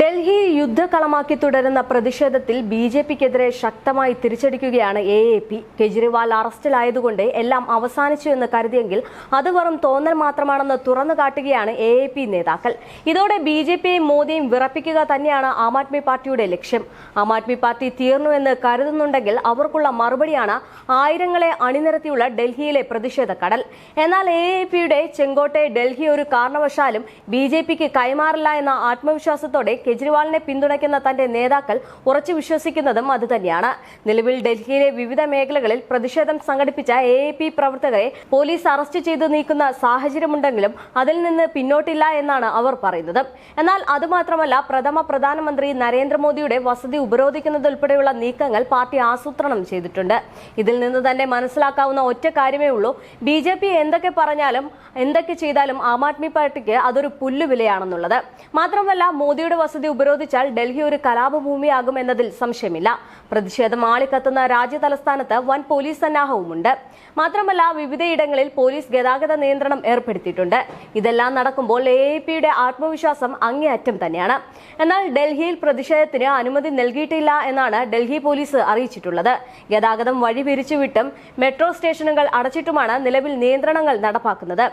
ഡൽഹി യുദ്ധകളമാക്കി തുടരുന്ന പ്രതിഷേധത്തിൽ B J പിക്കെതിരെ ശക്തമായി തിരിച്ചടിക്കുകയാണ് എ എ പി. കെജ്രിവാൾ അറസ്റ്റിലായതുകൊണ്ട് എല്ലാം അവസാനിച്ചു എന്ന് കരുതിയെങ്കിൽ അത് വെറും തോന്നൽ മാത്രമാണെന്ന് തുറന്നു കാട്ടുകയാണ് എ എ പി നേതാക്കൾ. ഇതോടെ ബി ജെ പിയെയും മോദിയും വിറപ്പിക്കുക തന്നെയാണ് ആം ആദ്മി പാർട്ടിയുടെ ലക്ഷ്യം. ആം ആദ്മി പാർട്ടി തീർന്നുവെന്ന് കരുതുന്നുണ്ടെങ്കിൽ അവർക്കുള്ള മറുപടിയാണ് ആയിരങ്ങളെ അണിനിരത്തിയുള്ള ഡൽഹിയിലെ പ്രതിഷേധ കടൽ എന്നാൽ എ എ പിയുടെ ചെങ്കോട്ടെ ഡൽഹി ഒരു കാരണവശാലും ബി ജെ പിക്ക് കൈമാറില്ല എന്ന ആത്മവിശ്വാസത്തോടെ കെജ്രിവാളിനെ പിന്തുണയ്ക്കുന്ന തന്റെ നേതാക്കൾ ഉറച്ചു വിശ്വസിക്കുന്നതും അതുതന്നെയാണ്. നിലവിൽ ഡൽഹിയിലെ വിവിധ മേഖലകളിൽ പ്രതിഷേധം സംഘടിപ്പിച്ച എ പ്രവർത്തകരെ പോലീസ് അറസ്റ്റ് ചെയ്തു നീക്കുന്ന സാഹചര്യമുണ്ടെങ്കിലും അതിൽ നിന്ന് പിന്നോട്ടില്ല എന്നാണ് അവർ പറയുന്നത്. എന്നാൽ അതുമാത്രമല്ല പ്രഥമ പ്രധാനമന്ത്രി നരേന്ദ്രമോദിയുടെ വസതി ഉപരോധിക്കുന്നതുൾപ്പെടെയുള്ള നീക്കങ്ങൾ പാർട്ടി ആസൂത്രണം ചെയ്തിട്ടുണ്ട്. ഇതിൽ നിന്ന് തന്നെ മനസ്സിലാക്കാവുന്ന ഒറ്റ കാര്യമേ ഉള്ളൂ. ബി ജെ പി എന്തൊക്കെ പറഞ്ഞാലും എന്തൊക്കെ ചെയ്താലും ആം ആദ്മി പാർട്ടിക്ക് അതൊരു പുല്ലുവിലയാണെന്നുള്ളത്. മാത്രമല്ല മോദിയുടെ വസതി ഉപരോധിച്ചാൽ ഡൽഹി ഒരു കലാപഭൂമിയാകും എന്നതിൽ സംശയമില്ല. പ്രതിഷേധം ആളിക്കത്തുന്ന രാജ്യ തലസ്ഥാനത്ത് വൻ പോലീസ് സന്നാഹവുമുണ്ട്. മാത്രമല്ല വിവിധയിടങ്ങളിൽ പോലീസ് ഗതാഗത നിയന്ത്രണം ഏർപ്പെടുത്തിയിട്ടുണ്ട്. ഇതെല്ലാം നടക്കുമ്പോൾ എ പിയുടെ ആത്മവിശ്വാസം അങ്ങേയറ്റം തന്നെയാണ്. എന്നാൽ ഡൽഹിയിൽ പ്രതിഷേധത്തിന് അനുമതി നൽകിയിട്ടില്ല എന്നാണ് ഡൽഹി പോലീസ് അറിയിച്ചിട്ടുള്ളത്. ഗതാഗതം വഴി പിരിച്ചുവിട്ടും മെട്രോ സ്റ്റേഷനുകൾ അടച്ചിട്ടുമാണ് നിലവിൽ നിയന്ത്രണങ്ങൾ നടപ്പാക്കുന്നത്.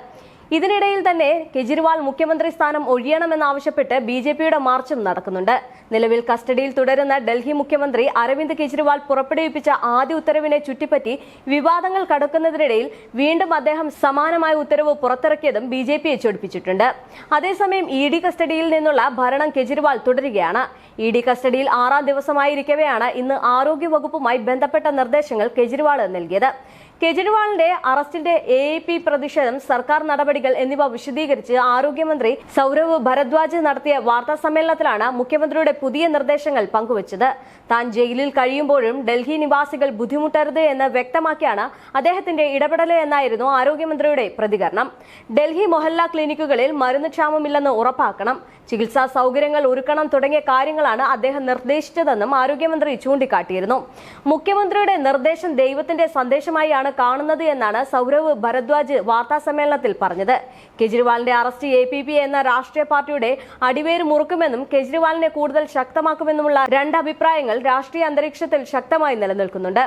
ഇതിനിടയിൽ തന്നെ കെജ്രിവാൾ മുഖ്യമന്ത്രി സ്ഥാനം ഒഴിയണമെന്നാവശ്യപ്പെട്ട് ബി ജെ പിയുടെ മാർച്ചും നടക്കുന്നുണ്ട്. നിലവിൽ കസ്റ്റഡിയിൽ തുടരുന്ന ഡൽഹി മുഖ്യമന്ത്രി അരവിന്ദ് കെജ്രിവാൾ പുറപ്പെടുവിപ്പിച്ച ആദ്യ ഉത്തരവിനെ ചുറ്റിപ്പറ്റി വിവാദങ്ങൾ കടക്കുന്നതിനിടയിൽ വീണ്ടും അദ്ദേഹം സമാനമായ ഉത്തരവ് പുറത്തിറക്കിയതും ബി ജെ പിയെ ചൊടിപ്പിച്ചിട്ടുണ്ട്. അതേസമയം ഇ ഡി കസ്റ്റഡിയിൽ നിന്നുള്ള ഭരണം കെജ്രിവാൾ തുടരുകയാണ്. ഇ ഡി കസ്റ്റഡിയിൽ ആറാം ദിവസമായിരിക്കവെയാണ് ഇന്ന് ആരോഗ്യവകുപ്പുമായി ബന്ധപ്പെട്ട നിർദ്ദേശങ്ങൾ കെജ്രിവാൾ നൽകിയത്. കെജ്രിവാളിന്റെ അറസ്റ്റിന്റെ എ പി പ്രതിഷേധം സർക്കാർ നടപടികൾ എന്നിവ വിശദീകരിച്ച് ആരോഗ്യമന്ത്രി സൗരവ് ഭരദ്വാജ് നടത്തിയ വാർത്താ സമ്മേളനത്തിലാണ് മുഖ്യമന്ത്രിയുടെ പുതിയ നിർദ്ദേശങ്ങൾ പങ്കുവച്ചത്. താൻ ജയിലിൽ കഴിയുമ്പോഴും ഡൽഹി നിവാസികൾ ബുദ്ധിമുട്ടരുത് എന്ന് വ്യക്തമാക്കിയാണ് അദ്ദേഹത്തിന്റെ ഇടപെടൽ എന്നായിരുന്നു ആരോഗ്യമന്ത്രിയുടെ പ്രതികരണം. ഡൽഹി മൊഹല്ല ക്ലിനിക്കുകളിൽ മരുന്ന് ക്ഷാമമില്ലെന്ന് ഉറപ്പാക്കണം. ചികിത്സാ സൗകര്യങ്ങൾ ഒരുക്കണം തുടങ്ങിയ കാര്യങ്ങളാണ് അദ്ദേഹം നിർദ്ദേശിച്ചതെന്നും ആരോഗ്യമന്ത്രി ചൂണ്ടിക്കാട്ടിയിരുന്നു. മുഖ്യമന്ത്രിയുടെ നിർദ്ദേശം ദൈവത്തിന്റെ സന്ദേശമായാണ് കാണുന്നത് എന്നാണ് സൗരവ് ഭരദ്വാജ് വാർത്താസമ്മേളനത്തിൽ പറഞ്ഞത്. കെജ്രിവാളിന്റെ അറസ്റ്റ് എ എന്ന രാഷ്ട്രീയ പാർട്ടിയുടെ അടിവേര് മുറുക്കുമെന്നും കെജ്രിവാളിനെ കൂടുതൽ ശക്തമാക്കുമെന്നുമുള്ള രണ്ട് അഭിപ്രായങ്ങൾ രാഷ്ട്രീയ അന്തരീക്ഷത്തിൽ ശക്തമായി നിലനിൽക്കുന്നുണ്ട്.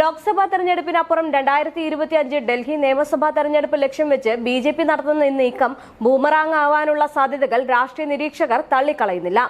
ലോക്സഭാ തെരഞ്ഞെടുപ്പിനപ്പുറം രണ്ടായിരത്തി ഇരുപത്തി അഞ്ച് ഡൽഹി നിയമസഭാ തെരഞ്ഞെടുപ്പ് ലക്ഷ്യം വെച്ച് ബി ജെ പി നടത്തുന്ന ഈ നീക്കം ബൂമറാങ് ആവാനുള്ള സാധ്യതകൾ രാഷ്ട്രീയ നിരീക്ഷകർ തള്ളിക്കളയുന്നില്ല.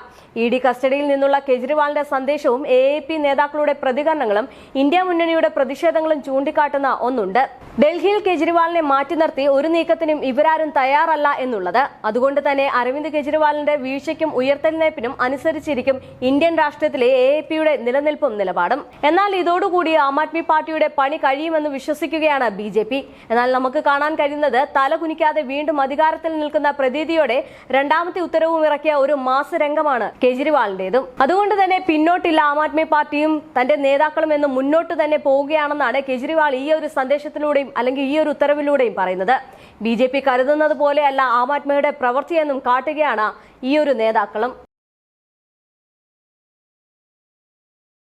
ഇ ഡി കസ്റ്റഡിയിൽ നിന്നുള്ള കെജ്രിവാളിന്റെ സന്ദേശവും എ നേതാക്കളുടെ പ്രതികരണങ്ങളും ഇന്ത്യ മുന്നണിയുടെ പ്രതിഷേധങ്ങളും ചൂണ്ടിക്കാട്ടുന്ന ഒന്നുണ്ട്. ഡൽഹിയിൽ കെജ്രിവാളിനെ മാറ്റി നിർത്തി ഒരു നീക്കത്തിനും ഇവരാരും തയ്യാറല്ല എന്നുള്ളത്. അതുകൊണ്ട് തന്നെ അരവിന്ദ് കെജ്രിവാളിന്റെ വീഴ്ചയ്ക്കും ഉയർത്തെഴുന്നേൽപ്പിനും അനുസരിച്ചിരിക്കും ഇന്ത്യൻ രാഷ്ട്രീയത്തിലെ എ പിയുടെ നിലനിൽപ്പും നിലപാടും. എന്നാൽ ഇതോടുകൂടി ആം ആദ്മി പാർട്ടിയുടെ പണി കഴിയുമെന്ന് വിശ്വസിക്കുകയാണ് ബി ജെ പി. എന്നാൽ നമുക്ക് കാണാൻ കഴിയുന്നത് തല കുനിക്കാതെ വീണ്ടും അധികാരത്തിൽ നിൽക്കുന്ന പ്രതീതിയോടെ രണ്ടാമത്തെ ഉത്തരവും ഇറക്കിയ ഒരു മാസരംഗമാണ് കെജ്രിവാളിന്റേതും. അതുകൊണ്ട് തന്നെ പിന്നോട്ടില്ല ആം ആദ്മി പാർട്ടിയും തന്റെ നേതാക്കളും എന്ന് മുന്നോട്ട് തന്നെ പോവുകയാണെന്നാണ് കെജ്രിവാൾ ഈ ഒരു സന്ദേശത്തിലൂടെയും അല്ലെങ്കിൽ ഈ ഒരു ഉത്തരവിലൂടെയും പറയുന്നത്. ബി ജെ പി കരുതുന്നത് പോലെയല്ല ആം ആദ്മിയുടെ പ്രവൃത്തിയെന്നും കാട്ടുകയാണ് ഈ ഒരു നേതാക്കളും.